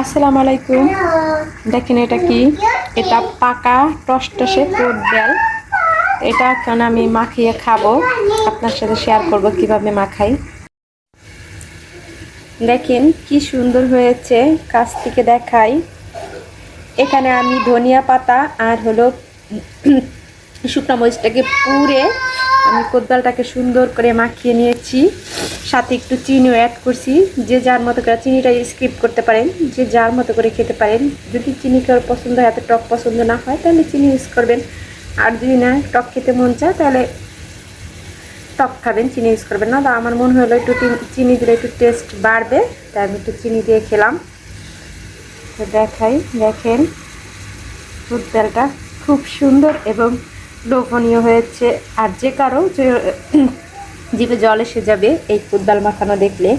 আসসালামু আলাইকুম। দেখেন এটা কি? এটা পাকা টসটসে কোট ডাল এটা এখন আমি মাখিয়ে খাব। আপনার সাথে শেয়ার করব কীভাবে মাখাই। দেখেন কি সুন্দর হয়েছে। কাছ থেকে দেখাই। এখানে আমি ধনিয়া পাতা আর হলো শুকনো মরিচটাকে পুড়ে আমি কোদালটাকে সুন্দর করে মাখিয়ে নিয়েছি। সাথে একটু চিনিও অ্যাড করছি। যে যার মতো করে চিনিটা স্কিপ করতে পারেন, যে যার মতো করে খেতে পারেন। যদি চিনি কেউ পছন্দ হয়, এত টক পছন্দ না হয়, তাহলে চিনি ইউজ করবেন। আর যদি না টক খেতে মন চায়, তাহলে টক খাবেন, চিনি ইউজ করবেন। না তো আমার মনে হলো একটু চিনি- দিলে একটু টেস্ট বাড়বে, তাই আমি একটু চিনি দিয়ে খেলাম। তো দেখাই, দেখেন তেলটা খুব সুন্দর এবং লোভনীয় হয়েছে। আর যে কারও যে জিভে জল এসে যাবে এই কুদ্দাল মাখানো দেখলে